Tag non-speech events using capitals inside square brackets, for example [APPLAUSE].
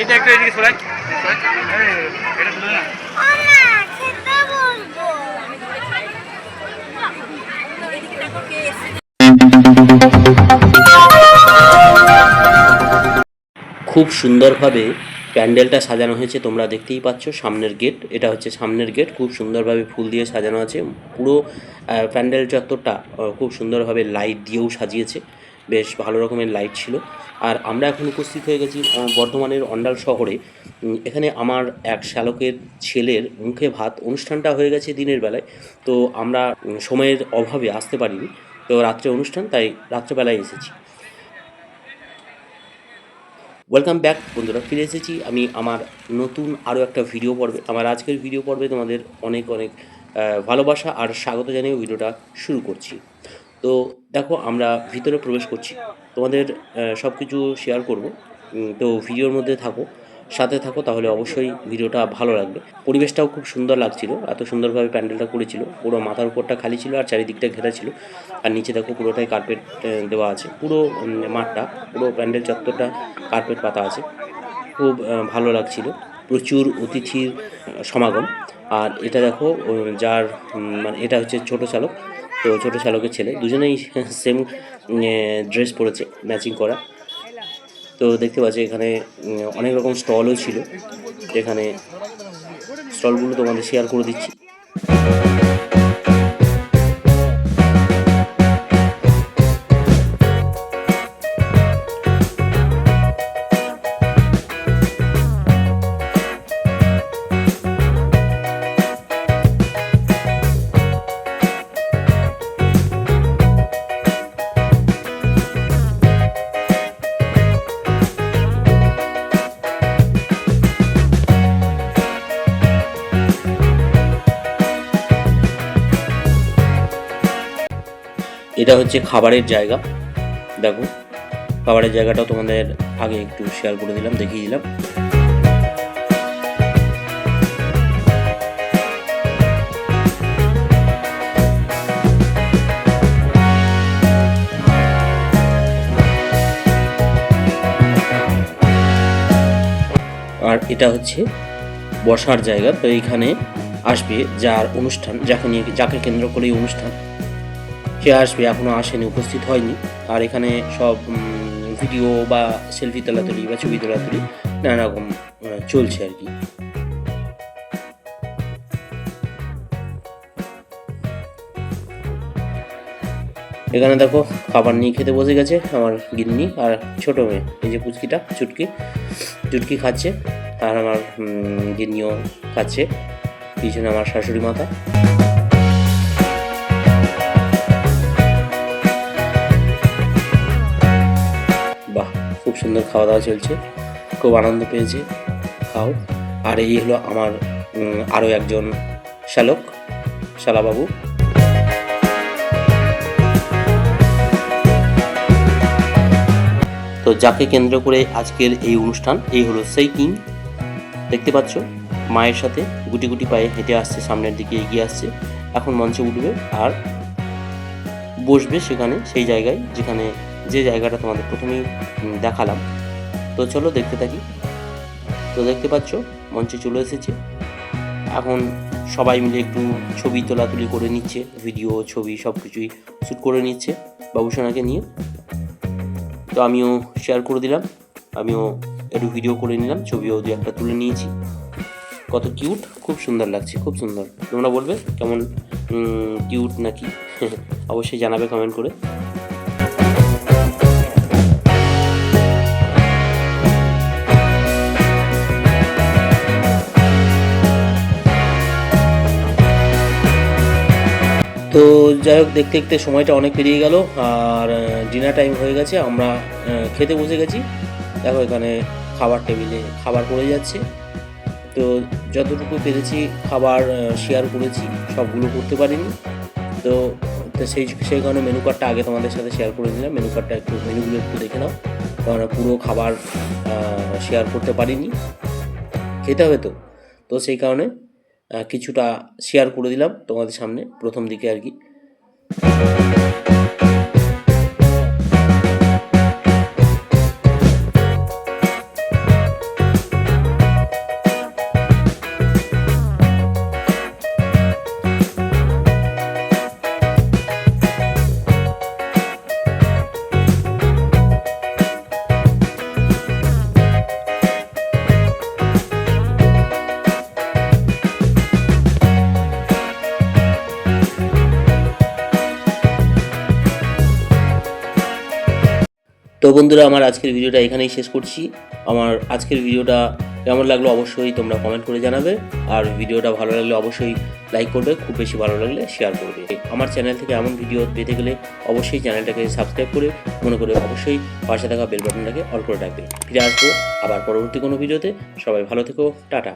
এইটা একটু এদিকে এই, এটা খুব সুন্দরভাবে প্যান্ডেলটা সাজানো হয়েছে তোমরা দেখতেই পাচ্ছ সামনের গেট। এটা হচ্ছে সামনের গেট খুব সুন্দরভাবে ফুল দিয়ে সাজানো আছে। পুরো প্যান্ডেল চত্বরটা খুব সুন্দরভাবে লাইট দিয়েও সাজিয়েছে। বেশ ভালো রকমের লাইট ছিল। আর আমরা এখন উপস্থিত হয়ে গেছি বর্ধমানের অন্ডাল শহরে। এখানে আমার এক শ্যালকের ছেলের মুখে ভাত অনুষ্ঠানটা হয়ে গেছে দিনের বেলায়। তো আমরা সময়ের অভাবে আসতে পারিনি। তো রাত্রে অনুষ্ঠান, তাই রাত্রেবেলায় এসেছি। ওয়েলকাম ব্যাক বন্ধুরা। ফিরে এসেছি আমি আমার নতুন আরও একটা ভিডিও পর্বে। আমার আজকের ভিডিও পর্বে তোমাদের অনেক অনেক ভালোবাসা আর স্বাগত জানিয়ে ভিডিওটা শুরু করছি। তো দেখো, আমরা ভিতরে প্রবেশ করছি। তোমাদের সব কিছু শেয়ার করব। তো ভিডিওর মধ্যে থাকো, সাথে থাকো, তাহলে অবশ্যই ভিডিওটা ভালো লাগবে। পরিবেশটাও খুব সুন্দর লাগছিল, এত সুন্দরভাবে প্যান্ডেলটা করেছিল। পুরো মাথার উপরটা খালি ছিল আর চারিদিকটা ঘেরা ছিল। আর নিচে দেখো, পুরোটাই কার্পেট দেওয়া আছে। পুরো মাঠটা, পুরো প্যান্ডেল চত্বরটা কার্পেট পাতা আছে। খুব ভালো লাগছিল। প্রচুর অতিথির সমাগম। আর এটা দেখো যার মানে এটা হচ্ছে ছোট চালক। তো ছোট শালকের ছেলে, দুজনেই সেম ড্রেস পরেছে ম্যাচিং করা। তো দেখতে পাচ্ছি এখানে অনেক রকম স্টলও ছিল। এখানে স্টলগুলো তোমাদের শেয়ার করে দিচ্ছি। এটা হচ্ছে খাবারের জায়গা। দেখো, খাবারের জায়গাটাও তোমাদের আগে একটু শেয়ার করে দিলাম, দেখিয়ে দিলাম। আর এটা হচ্ছে বসার জায়গা, তো এইখানে আসবে যার অনুষ্ঠান, যাকে নিয়ে যাকে কেন্দ্র করে অনুষ্ঠান। সে আসবে এখনও আসেনি উপস্থিত হয়নি। আর এখানে সব ভিডিও বা সেলফি তোলাতুলি বা ছবি তোলাতুলি নানা রকম আহ, চলছে আর কি। এখানে দেখো খাবার নিয়ে খেতে বসে গেছে আমার গিন্নি আর ছোট মেয়ে। এই যে পুচকিটা চুটকি চুটকি খাচ্ছে আর আমার গিন্নিও খাচ্ছে। পিছনে আমার শাশুড়ি মাতা সুন্দর খাওয়া দাওয়া চলছে। খুব আনন্দ পেয়েছে। খাও। আর এই হলো আমার আরও একজন শ্যালক শালাবাবু তো যাকে কেন্দ্র করে আজকের এই অনুষ্ঠান, এই হলো সেই কিং দেখতে পাচ্ছ, মায়ের সাথে গুটি গুটি পায়ে হেঁটে আসছে, সামনের দিকে এগিয়ে আসছে। এখন মঞ্চে উঠবে আর বসবে সেখানে, সেই জায়গায় যেখানে যে জায়গাটা তোমাদের প্রথমেই দেখালাম। তো চলো দেখতে থাকি। তো দেখতে পাচ্ছ, মঞ্চে চলে এসেছে। এখন সবাই মিলে একটু ছবি তোলাতুলি করে নিচ্ছে, ভিডিও, ছবি সব কিছুই শ্যুট করে নিচ্ছে বাবুসোনাকে নিয়ে। তো আমিও শেয়ার করে দিলাম, আমিও একটু ভিডিও করে নিলাম, ছবিও দু একটা তুলে নিয়েছি। কত কিউট খুব সুন্দর লাগছে, খুব সুন্দর। তোমরা বলবে কেমন কিউট নাকি? [LAUGHS] অবশ্যই জানাবে কমেন্ট করে। তো যাই হোক, দেখতে দেখতে সময়টা অনেক পেরিয়ে গেল, আর ডিনার টাইম হয়ে গেছে, আমরা খেতে বসে গেছি। দেখো এখানে খাবার টেবিলে খাবার পড়ে যাচ্ছে। তো যতটুকু পেরেছি খাবার শেয়ার করেছি, সবগুলো করতে পারিনি। তো সেই সেই কারণে মেনু কার্ডটা আগে তোমাদের সাথে শেয়ার করে দিলাম। মেনু কার্ডটা একটু মেনুগুলো একটু দেখে নাও। কারণ পুরো খাবার শেয়ার করতে পারিনি। খেতে হবে তো। তো সেই কারণে কিছুটা শেয়ার করে দিলাম তোমাদের সামনে প্রথম দিকে আর কি। তো বন্ধুরা, আমার আজকের ভিডিওটা এখানেই শেষ করছি। আমার আজকের ভিডিওটা কেমন লাগল অবশ্যই তোমরা কমেন্ট করে জানাবে। আর ভিডিওটা ভালো লাগলে অবশ্যই লাইক করবে, খুব বেশি ভালো লাগলে শেয়ার করবে। আমার চ্যানেল থেকে এমন ভিডিও পেতে গেলে অবশ্যই চ্যানেলটাকে সাবস্ক্রাইব করে, মনে করে অবশ্যই পাশে থাকা বেল বাটনটাকে অল করে রাখবে। ফিরে আসব আবার পরবর্তী কোনো ভিডিওতে সবাই ভালো থেকো, টাটা।